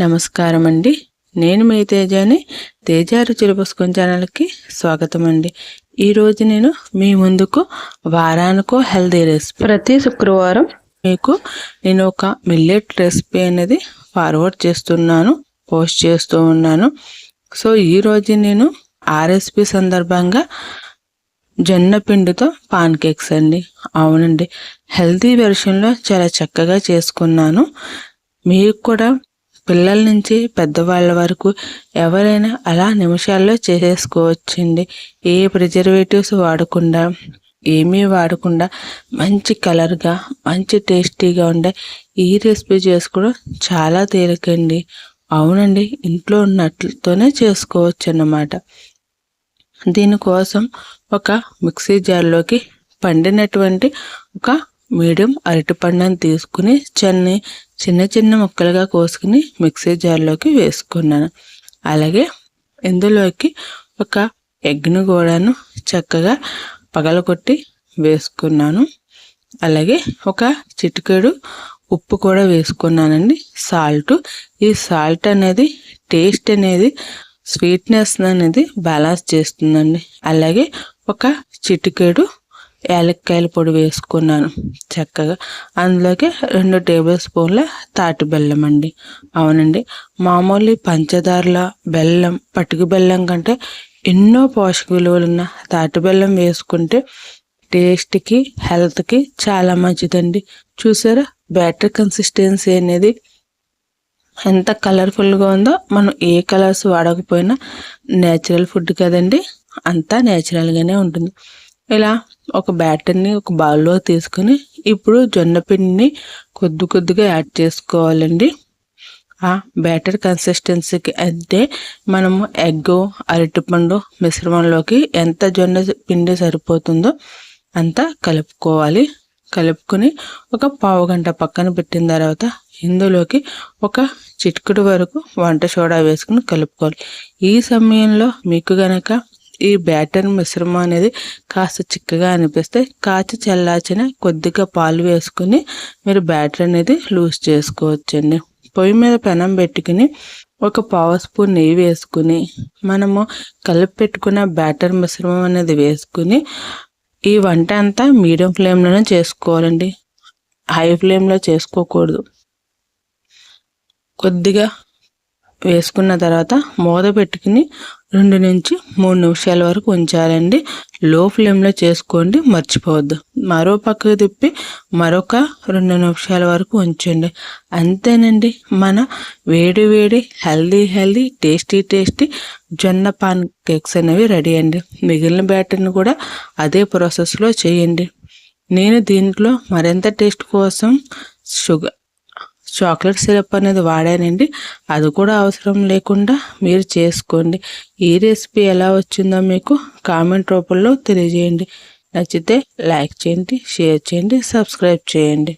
నమస్కారం అండి నేను మీ తేజాని తేజ రుచులు పుసుకుని ఛానల్కి స్వాగతం అండి ఈరోజు నేను మీ ముందుకు వారానికో హెల్దీ రెసిపీ ప్రతి శుక్రవారం మీకు నేను ఒక మిల్లెట్ రెసిపీ అనేది ఫార్వర్డ్ చేస్తున్నాను పోస్ట్ చేస్తూ ఉన్నాను. సో ఈరోజు నేను ఆ రెసిపీ సందర్భంగా జొన్న పిండితో పాన్ కేక్స్ అండి. అవునండి. హెల్తీ వెర్షన్లో చాలా చక్కగా చేసుకున్నాను. మీకు కూడా పిల్లల నుంచి పెద్దవాళ్ళ వరకు ఎవరైనా అలా నిమిషాల్లో చేసేసుకోవచ్చండి. ఏ ప్రిజర్వేటివ్స్ వాడకుండా ఏమీ వాడకుండా మంచి కలర్గా మంచి టేస్టీగా ఉండే ఈ రెసిపీ చేసుకోవడం చాలా తేలికండి. అవునండి ఇంట్లో ఉన్నట్లతోనే చేసుకోవచ్చు అన్నమాట దీనికోసం ఒక మిక్సీ జార్లోకి పండినటువంటి ఒక మీడియం అరటిపండుని తీసుకుని చన్ని చిన్న చిన్న ముక్కలుగా కోసుకుని మిక్సీ జార్లోకి వేసుకున్నాను. అలాగే ఇందులోకి ఒక ఎగ్ను కూడాను చక్కగా పగలగొట్టి వేసుకున్నాను. అలాగే ఒక చిటికెడు ఉప్పు కూడా వేసుకున్నానండి. సాల్ట్. ఈ సాల్ట్ అనేది టేస్ట్ అనేది స్వీట్నెస్ అనేది బ్యాలెన్స్ చేస్తుందండి. అలాగే ఒక చిటికెడు యాలక్కాయల పొడి వేసుకున్నాను చక్కగా. అందులోకి రెండు టేబుల్ స్పూన్ల తాటి బెల్లం అండి. అవునండి మామూలు పంచదారల బెల్లం పట్టుకు బెల్లం కంటే ఎన్నో పోషక విలువలు ఉన్న తాటి బెల్లం వేసుకుంటే టేస్ట్కి హెల్త్కి చాలా మంచిదండి. చూసారా? బ్యాటర్ కన్సిస్టెన్సీ అనేది ఎంత కలర్ఫుల్గా ఉందో మనం ఏ కలర్స్ వాడకపోయినా నేచురల్ ఫుడ్ కదండి అంతా నేచురల్గానే ఉంటుంది. ఇలా ఒక బ్యాటర్ని ఒక బౌల్లో తీసుకుని ఇప్పుడు జొన్న పిండిని కొద్ది కొద్దిగా యాడ్ చేసుకోవాలండి. ఆ బ్యాటర్ కన్సిస్టెన్సీకి అంటే మనము ఎగ్ అరటిపండు మిశ్రమంలోకి ఎంత జొన్న పిండి సరిపోతుందో అంతా కలుపుకోవాలి. కలుపుకొని ఒక పావు గంట పక్కన పెట్టిన తర్వాత ఇందులోకి ఒక చిటికుడు వరకు వంట సోడా వేసుకుని కలుపుకోవాలి. ఈ సమయంలో మీకు గనక ఈ బ్యాటర్ మిశ్రమం అనేది కాస్త చిక్కగా అనిపిస్తే కాచి చల్లార్చిన కొద్దిగా పాలు వేసుకుని మీరు బ్యాటర్ అనేది లూజ్ చేసుకోవచ్చండి. పొయ్యి మీద పెనం పెట్టుకుని ఒక పావు స్పూన్ నెయ్యి వేసుకుని మనము కలిపి పెట్టుకున్న బ్యాటర్ మిశ్రమం అనేది వేసుకుని ఈ వంట అంతా మీడియం ఫ్లేమ్లోనే చేసుకోవాలండి. హై ఫ్లేమ్లో చేసుకోకూడదు. కొద్దిగా వేసుకున్న తర్వాత మూత పెట్టుకుని రెండు నుంచి మూడు నిమిషాల వరకు ఉంచాలండి. లో ఫ్లేమ్లో చేసుకోండి మర్చిపోవద్దు. మరో పక్కకు తిప్పి మరొక రెండు నిమిషాల వరకు ఉంచండి. అంతేనండి మన వేడి వేడి హెల్దీ హెల్దీ టేస్టీ టేస్టీ జొన్న పాన్ కేక్స్ అనేవి రెడీ అండి. మిగిలిన బ్యాటర్ని కూడా అదే ప్రాసెస్లో చేయండి. నేను దీంట్లో మరింత టేస్ట్ కోసం షుగర్ చాక్లెట్ సిరప్ అనేది వాడానండి. అది కూడా అవసరం లేకుండా మీరు చేసుకోండి. ఈ రెసిపీ ఎలా వచ్చిందో మీకు కామెంట్ రూపంలో తెలియజేయండి. నచ్చితే లైక్ చేయండి షేర్ చేయండి సబ్స్క్రైబ్ చేయండి.